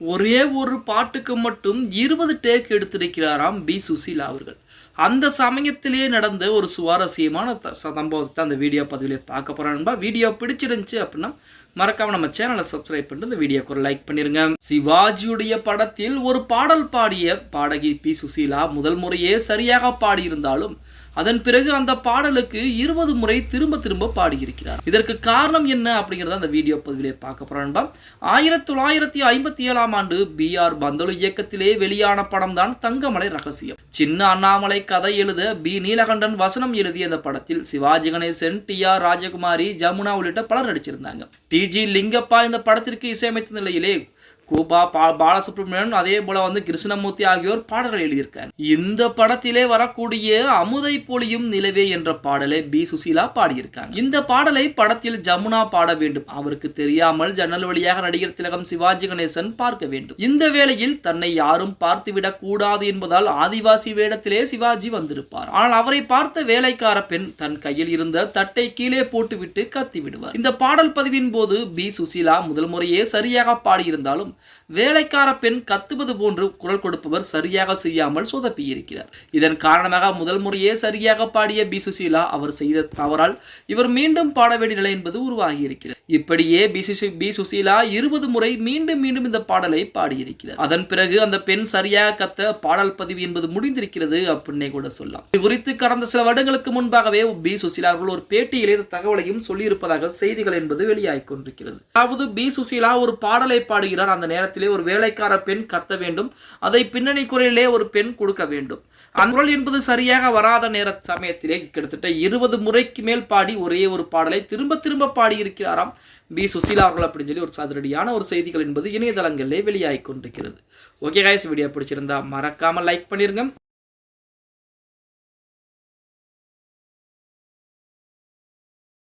ஒரே ஒரு பாட்டுக்கு மட்டும் இருபது டேக் எடுத்திருக்கிறாராம் பி. சுசீலா அவர்கள். அந்த சமயத்திலே நடந்த ஒரு சுவாரஸ்யமான சம்பவத்தை அந்த வீடியோ பதிவிலே பார்க்க போறோம்பா வீடியோ பிடிச்சிருந்துச்சு அப்படின்னா மறக்காம நம்ம சேனலை சப்ஸ்கிரைப் பண்ணிட்டு இந்த வீடியோக்கு ஒரு லைக் பண்ணிருங்க. சிவாஜியுடைய படத்தில் ஒரு பாடல் பாடிய பாடகி பி. சுசீலா முதல் முறையே சரியாக பாடியிருந்தாலும் அதன் பிறகு அந்த பாடலுக்கு இருபது முறை திரும்ப திரும்ப பாடியிருக்கிறார். இதற்கு காரணம் என்ன அப்படிங்கிறத அந்த வீடியோ பதிவிலே பார்க்க போறோம் ஆயிரத்தி தொள்ளாயிரத்தி ஐம்பத்தி ஏழாம் ஆண்டு பி. ஆர். பந்தலு இயக்கத்திலே வெளியான படம் தான் தங்கமலை ரகசியம். சின்ன அண்ணாமலை கதை எழுத பி. நீலகண்டன் வசனம் எழுதிய இந்த படத்தில் சிவாஜி கணேசன் டி. ஆர். ராஜகுமாரி ஜமுனா உள்ளிட்ட பலர் நடிச்சிருந்தாங்க. டி. டி ஜி லிங்கப்பா இந்த படத்திற்கு இசையமைத்த நிலையிலே கோபா பா பாலசுப்ரமணியன் அதே போல வந்து கிருஷ்ணமூர்த்தி ஆகியோர் பாடல்கள் எழுதியிருக்காங்க இந்த படத்திலே வரக்கூடிய அமுதை பொழியும் நிலவே என்ற பாடலை பி. சுசீலா பாடியிருக்காங்க. இந்த பாடலை படத்தில் ஜமுனா பாட வேண்டும். அவருக்கு தெரியாமல் ஜன்னல் வழியாக நடிகர் திலகம் சிவாஜி கணேசன் பார்க்க வேண்டும். இந்த வேளையில் தன்னை யாரும் பார்த்துவிடக் கூடாது என்பதால் ஆதிவாசி வேடத்திலே சிவாஜி வந்திருப்பார். ஆனால் அவரை பார்த்த வேலைக்கார பெண் தன் கையில் இருந்த தட்டை கீழே போட்டுவிட்டு கத்தி விடுவார் இந்த பாடல் பதிவின் போது பி. சுசீலா முதல் முறையே சரியாக பாடியிருந்தாலும் வேலைக்கார பெண் கத்துவது போன்று குரல் கொடுப்பவர் சரியாக செய்யாமல் சொதப்பியிருக்கிறார். இதன் காரணமாக முதல் முறையே சரியாக பாடிய பி சுசீலா அவர் செய்த தவறால் இவர் மீண்டும் பாட வேண்டிய நிலை என்பது உருவாகியிருக்கிறது. இப்படியே பி சுசி பி சுசீலா இருபது முறை மீண்டும் மீண்டும் இந்த பாடலை பாடியிருக்கிறார். அதன் பிறகு அந்த பெண் சரியாக கத்த பாடல் பதிவு என்பது முடிந்திருக்கிறது அப்படின்னே கூட சொல்லலாம். இது குறித்து கடந்த சில வருடங்களுக்கு முன்பாகவே பி சுசீலா அவர்கள் ஒரு பேட்டியிலே இந்த தகவலையும் சொல்லியிருப்பதாக செய்திகள் என்பது வெளியாகிக் கொண்டிருக்கிறது. அதாவது பி சுசீலா ஒரு பாடலை பாடுகிறார் அந்த நேரத்திலே ஒரு வேலைக்கார பெண் கத்த வேண்டும். அதை பின்னணி குரலிலே ஒரு பெண் கொடுக்க வேண்டும். அந்த குரல் என்பது சரியாக வராத நேர சமயத்திலே கிட்டத்தட்ட இருபது முறைக்கு மேல் பாடி ஒரே ஒரு பாடலை திரும்ப திரும்ப பாடி இருக்கிறாராம் பி. சுசீலா அவர்கள் அப்படின்னு சொல்லி ஒரு சதுரடியான ஒரு செய்திகள் என்பது இணையதளங்களிலே வெளியாகி கொண்டிருக்கிறது. ஓகே காய்ஸ் வீடியோ பிடிச்சிருந்தா மறக்காம லைக் பண்ணிருங்க.